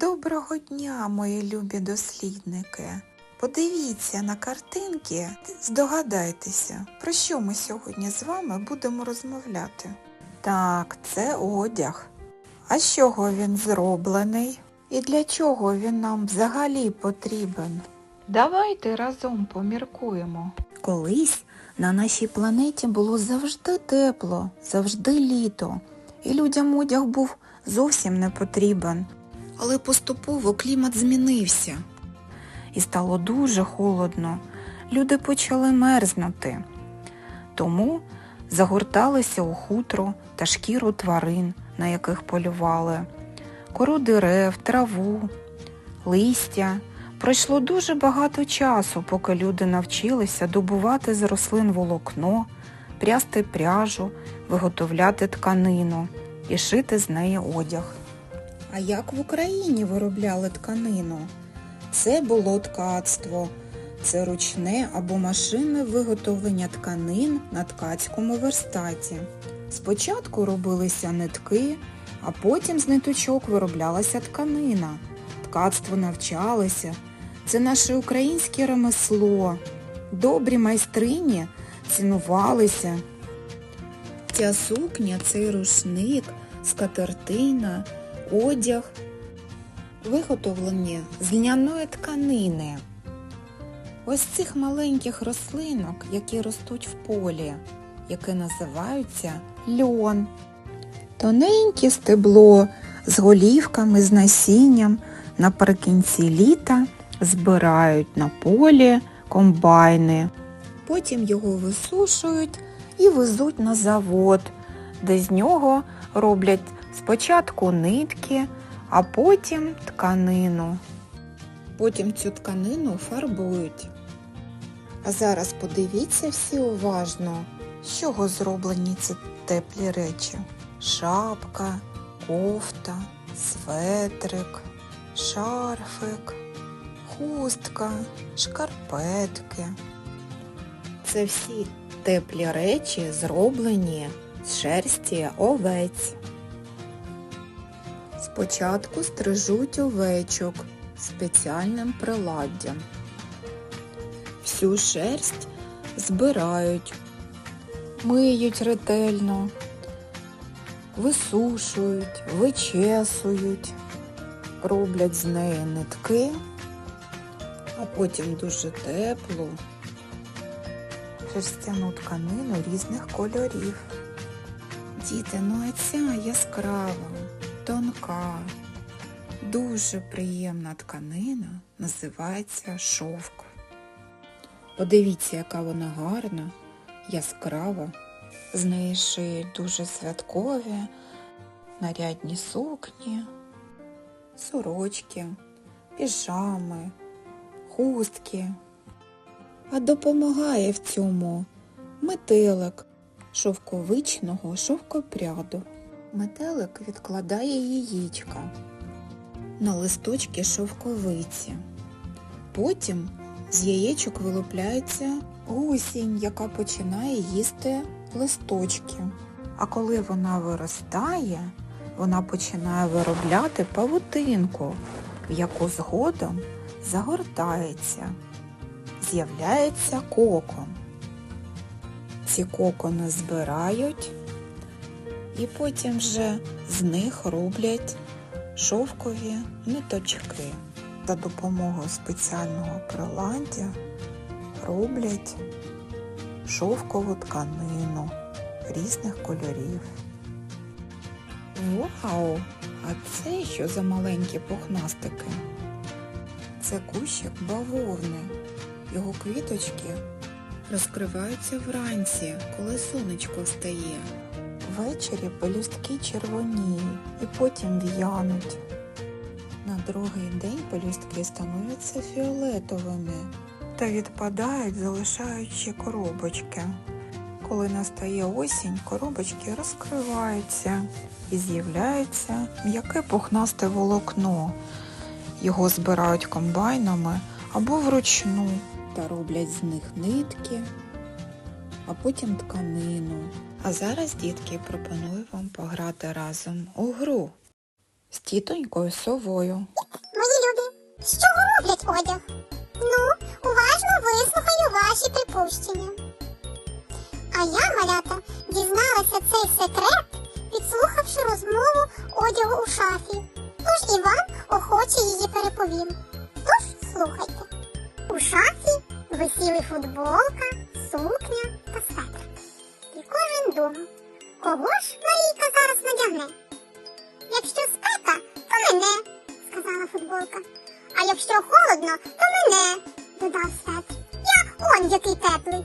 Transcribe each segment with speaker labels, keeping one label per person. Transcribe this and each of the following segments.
Speaker 1: Доброго дня, мої любі дослідники. Подивіться на картинки, здогадайтеся, про що ми сьогодні з вами будемо розмовляти. Так, це одяг. А з чого він зроблений? І для чого він нам взагалі потрібен? Давайте разом поміркуємо. Колись на нашій планеті було завжди тепло, завжди літо, і людям одяг був зовсім не потрібен. Але поступово клімат змінився. І стало дуже холодно. Люди почали мерзнути. Тому загорталися у хутро та шкіру тварин, на яких полювали, кору дерев, траву, листя. Пройшло дуже багато часу, поки люди навчилися добувати з рослин волокно, прясти пряжу, виготовляти тканину і шити з неї одяг. А як в Україні виробляли тканину? Це було ткацтво. Це ручне або машинне виготовлення тканин на ткацькому верстаті. Спочатку робилися нитки, а потім з ниточок вироблялася тканина. Ткацтво навчалося. Це наше українське ремесло. Добрі майстрині цінувалися. Ця сукня, цей рушник, скатертина, одяг виготовлені з льняної тканини. Ось цих маленьких рослинок, які ростуть в полі, яке називаються льон. Тоненьке стебло з голівками, з насінням наприкінці літа збирають на полі комбайни. Потім його висушують і везуть на завод, де з нього роблять спочатку нитки, а потім тканину. Потім цю тканину фарбують. А зараз подивіться всі уважно, з чого зроблені ці теплі речі. Шапка, кофта, светрик, шарфик, хустка, шкарпетки. Це всі теплі речі зроблені з шерсті овець. Спочатку стрижуть овечок спеціальним приладдям. Всю шерсть збирають, миють ретельно, висушують, вичесують, роблять з неї нитки, а потім дуже теплу шерстяну тканину різних кольорів. Діти, ну а ця яскрава, тонка, дуже приємна тканина називається шовк. Подивіться, яка вона гарна, яскрава. З неї шиють дуже святкові, нарядні сукні, сорочки, піжами, хустки. А допомагає в цьому метелик шовковичного шовкопряду. Метелик відкладає яєчка на листочки шовковиці. Потім з яєчок вилупляється гусінь, яка починає їсти листочки. А коли вона виростає, вона починає виробляти павутинку, в яку згодом загортається. З'являється кокон. Ці кокони збирають і потім вже з них роблять шовкові ниточки. За допомогою спеціального приладдя роблять шовкову тканину різних кольорів. Вау! А це що за маленькі пухнастики? Це кущик бавовни. Його квіточки розкриваються вранці, коли сонечко встає. Ввечері пелюстки червоніють і потім в'януть. На другий день пелюстки становляться фіолетовими та відпадають, залишаючи коробочки. Коли настає осінь, коробочки розкриваються і з'являється м'яке пухнасте волокно. Його збирають комбайнами або вручну та роблять з них нитки, а потім тканину. А зараз, дітки, пропоную вам пограти разом у гру. з тітонькою совою.
Speaker 2: Мої любі, з чого роблять одяг? Ну, уважно вислухаю ваші припущення. А я, малята, дізналася цей секрет, підслухавши розмову одягу у шафі. Тож і вам охоче її переповім. Тож слухайте. У шафі висіли футболка, сукня кожен кого ж Марійка зараз надягне? Якщо спека, то мене, сказала футболка. А якщо холодно, то мене, додав Светр. Я он який теплий.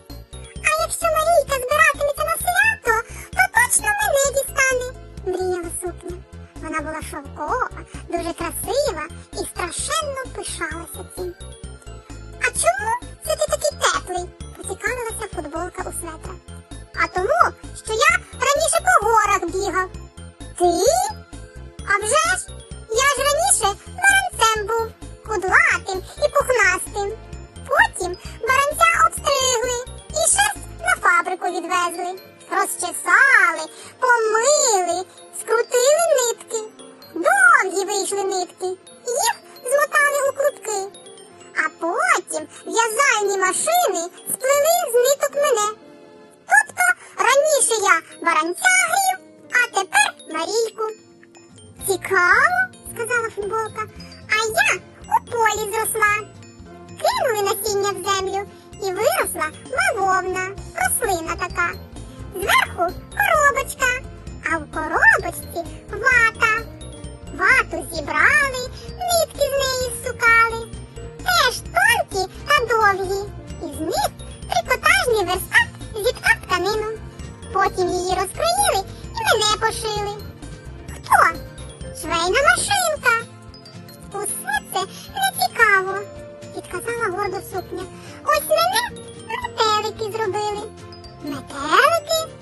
Speaker 2: А якщо Марійка збиратиметься на свято, то точно мене дістане, мріяла сукня. Вона була шовкова, дуже красива Ти? А ж, я ж раніше баранцем був, кудлатим і пухнастим. Потім баранця обстригли і шерсть на фабрику відвезли. Розчесали, помили, скрутили нитки. Довгі вийшли нитки. Їх змотали у клубки. А потім в'язальні машини сплели з ниток мене. Тобто раніше я баранця Марійку. Цікаво, сказала футболка, а я у полі зросла. Кинули насіння в землю і виросла бавовна, рослина така. Зверху коробочка, а в коробочці вата. Вату зібрали, нитки з неї всукали. Теж тонкі та довгі. Із них трикотажний верстат зіткав тканину. Потім її розкроїли мене пошили. Хто? Швейна машинка. Усе це не цікаво, відказала гордо сукня. Ось мене метелики зробили. Метелики?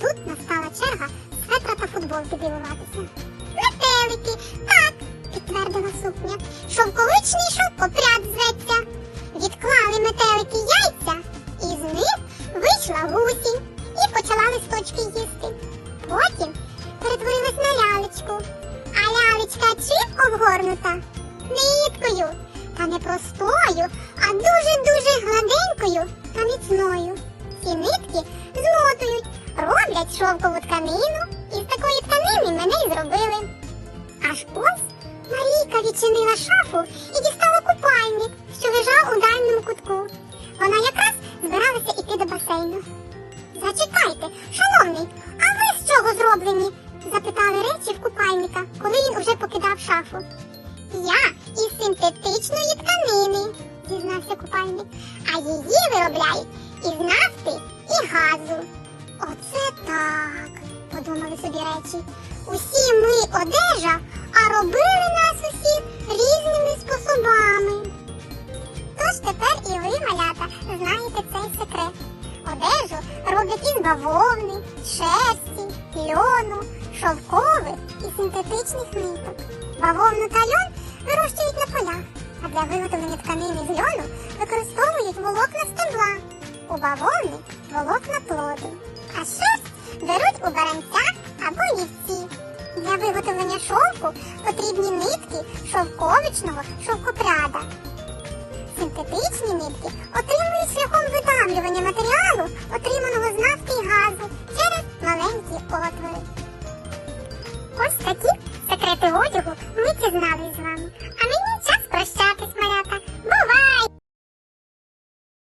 Speaker 2: Тут настала черга светра та футболки дивуватися. Метелики, так, підтвердила сукня. Шовковичний шовкопряд зветься. Відклали метелики роблять шовкову тканину, і з такої тканини мене й зробили. Аж ось Марійка відчинила шафу і дістала купальник, що лежав у дальньому кутку. Вона якраз збиралася йти до басейну. Зачекайте, шановний, а ви з чого зроблені? запитали речі в купальника, коли він уже покидав шафу. Я із синтетичної тканини, зізнався купальник, а її виробляють із нафти і газу. Оце так, подумали собі речі. Усі ми одежа, а робили нас усіх різними способами. Тож тепер і ви, малята, знаєте цей секрет. Одежу роблять із бавовни, шерсті, льону, шовкових і синтетичних ниток. Бавовну та льон вирощують на полях, а для виготовлення тканини з льону використовують волокна стебла. У бавовни волокна плоду, а шерсть беруть у баранця або вівці. Для виготовлення шовку потрібні нитки шовковичного шовкопряда. Синтетичні нитки отримують шляхом видавлювання матеріалу, отриманого з нафти і газу через маленькі отвори. Ось такі секрети одягу ми. А